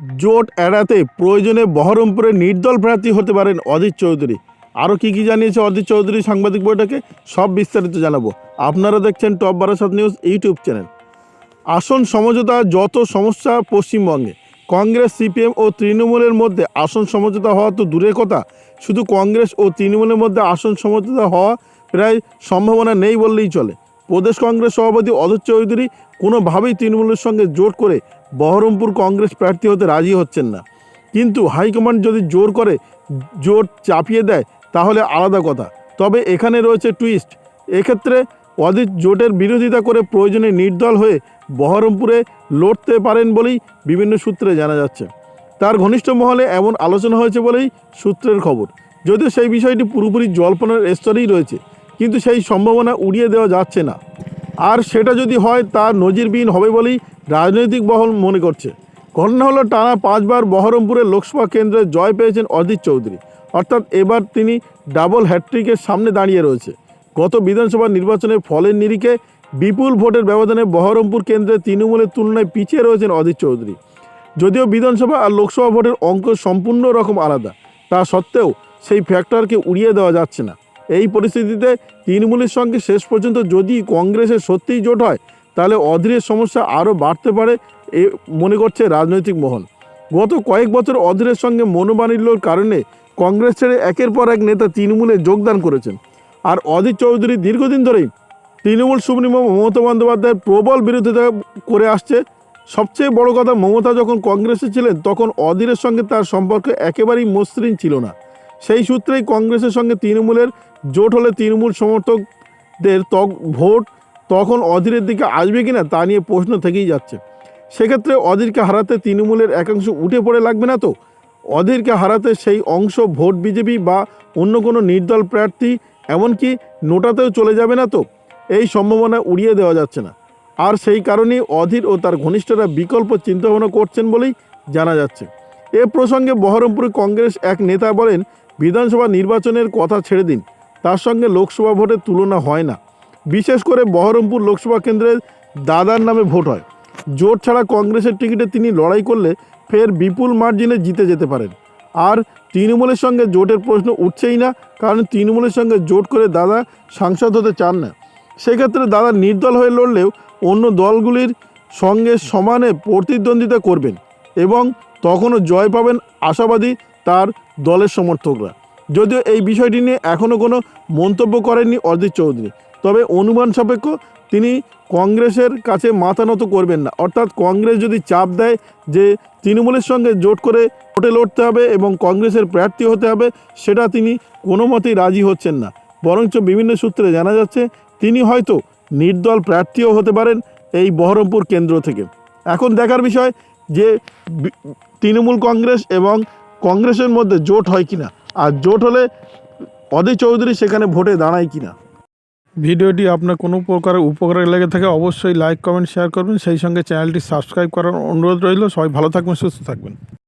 জোট এড়াতে প্রয়োজনে বহরমপুরে নির্দল প্রার্থী হতে পারেন অজিত চৌধুরী। আরও কী কী জানিয়েছে অজিত চৌধুরী সাংবাদিক বৈঠকে, সব বিস্তারিত জানাব। আপনারা দেখছেন top Barasat news YouTube channel. আসন সমঝোতা, যত সমস্যা পশ্চিমবঙ্গে। কংগ্রেস, সিপিএম ও তৃণমূলের মধ্যে আসন সমঝোতা হওয়া তো দূরের কথা। শুধু কংগ্রেস ও তৃণমূলের মধ্যে আসন সমঝোতা হওয়া প্রায় সম্ভাবনা নেই বললেই চলে। প্রদেশ কংগ্রেস সভাপতি অধীর চৌধুরী কোনোভাবেই তৃণমূলের সঙ্গে জোট করে বহরমপুর কংগ্রেস প্রার্থী হতে রাজি হচ্ছেন না। কিন্তু হাইকমান্ড যদি জোর করে জোট চাপিয়ে দেয়, তাহলে আলাদা কথা। তবে এখানে রয়েছে টুইস্ট। এক্ষেত্রে অদিত জোটের বিরোধিতা করে প্রয়োজনে নির্দল হয়ে বহরমপুরে লড়তে পারেন বলেই বিভিন্ন সূত্রে জানা যাচ্ছে। তার ঘনিষ্ঠ মহলে এমন আলোচনা হয়েছে বলেই সূত্রের খবর। যদিও সেই বিষয়টি পুরোপুরি জল্পনার স্তরেই রয়েছে, কিন্তু সেই সম্ভাবনা উড়িয়ে দেওয়া যাচ্ছে না। আর সেটা যদি হয়, তা নজিরবিহীন হবে বলেই রাজনৈতিক বহল মনে করছে। ঘটনা হলো, টানা পাঁচবার বহরমপুরের লোকসভা কেন্দ্রে জয় পেয়েছেন অজিত চৌধুরী। অর্থাৎ এবার তিনি ডাবল হ্যাট্রিকের সামনে দাঁড়িয়ে রয়েছে। গত বিধানসভা নির্বাচনের ফলের নিরিখে বিপুল ভোটের ব্যবধানে বহরমপুর কেন্দ্রে তৃণমূলের তুলনায় পিছিয়ে রয়েছেন অজিত চৌধুরী। যদিও বিধানসভা আর লোকসভা ভোটের অঙ্ক সম্পূর্ণ রকম আলাদা, তা সত্ত্বেও সেই ফ্যাক্টরকে উড়িয়ে দেওয়া যাচ্ছে না। এই পরিস্থিতিতে তৃণমূলের সঙ্গে শেষ পর্যন্ত যদি কংগ্রেসের সত্যিই জোট হয়, তাহলে অধীরের সমস্যা আরও বাড়তে পারে এ মনে করছে রাজনৈতিক মহল। গত কয়েক বছর অধীরের সঙ্গে মনোমানিল্যর কারণে কংগ্রেস ছেড়ে একের পর এক নেতা তৃণমূলে যোগদান করেছেন। আর অধীর চৌধুরী দীর্ঘদিন ধরেই তৃণমূল সুপ্রিমো মমতা বন্দ্যোপাধ্যায়ের প্রবল বিরোধিতা করে আসছে। সবচেয়ে বড় কথা মমতা যখন কংগ্রেসে ছিলেন, তখন অধীরের সঙ্গে তার সম্পর্ক একেবারেই মসৃণ ছিল না। সেই সূত্রেই কংগ্রেসের সঙ্গে তৃণমূলের জোট হলে তৃণমূল সমর্থকদের তক, ভোট তখন অধীরের দিকে আসবে কিনা তা নিয়ে প্রশ্ন থেকেই যাচ্ছে। সেক্ষেত্রে অধীরকে হারাতে তৃণমূলের একাংশ উঠে পড়ে লাগবে না তো? অধীরকে হারাতে সেই অংশ ভোট বিজেপি বা অন্য কোনো নির্দল প্রার্থী এমনকি নোটাতেও চলে যাবে না তো? এই সম্ভাবনা উড়িয়ে দেওয়া যাচ্ছে না। আর সেই কারণেই অধীর ও তার ঘনিষ্ঠরা বিকল্প চিন্তাভাবনা করছেন বলেই জানা যাচ্ছে। এ প্রসঙ্গে বহরমপুরে কংগ্রেস এক নেতা বলেন বিধানসভা নির্বাচনের কথা ছেড়ে দিন। তার সঙ্গে লোকসভা ভোটের তুলনা হয় না। বিশেষ করে বহরমপুর লোকসভা কেন্দ্রে দাদার নামে ভোট হয়। জোট ছাড়া কংগ্রেসের টিকিটে তিনি লড়াই করলে ফের বিপুল মার্জিনে জিতে যেতে পারেন। আর তৃণমূলের সঙ্গে জোটের প্রশ্ন উঠছেই না, কারণ তৃণমূলের সঙ্গে জোট করে দাদা সাংসদ হতে চান না। সেক্ষেত্রে দাদা নির্দল হয়ে লড়লেও অন্য দলগুলির সঙ্গে সমানে প্রতিদ্বন্দ্বিতা করবেন এবং তখনও জয় পাবেন আশাবাদী তার দলের সমর্থকরা। যদিও এই বিষয়টি নিয়ে এখনও কোনো মন্তব্য করেননি অজিত চৌধুরী। তবে অনুমান সাপেক্ষ তিনি কংগ্রেসের কাছে মাথা নত করবেন না। অর্থাৎ কংগ্রেস যদি চাপ দেয় যে তৃণমূলের সঙ্গে জোট করে ভোটে লড়তে হবে এবং কংগ্রেসের প্রার্থী হতে হবে, সেটা তিনি কোনো মতেই রাজি হচ্ছেন না। বরঞ্চ বিভিন্ন সূত্রে জানা যাচ্ছে, তিনি হয়তো নির্দল প্রার্থীও হতে পারেন এই বহরমপুর কেন্দ্র থেকে। এখন দেখার বিষয় যে তৃণমূল কংগ্রেস এবং কংগ্রেসের মধ্যে জোট হয় কিনা? আর জোট হলে অদি চৌধুরী সেখানে ভোটে দাঁড়ায় কিনা? ভিডিওটি আপনার কোনো প্রকার উপকারে লেগে থাকে, অবশ্যই লাইক, কমেন্ট, শেয়ার করবেন। সেই সঙ্গে চ্যানেলটি সাবস্ক্রাইব করার অনুরোধ রইল। সবাই ভালো থাকবেন, সুস্থ থাকবেন।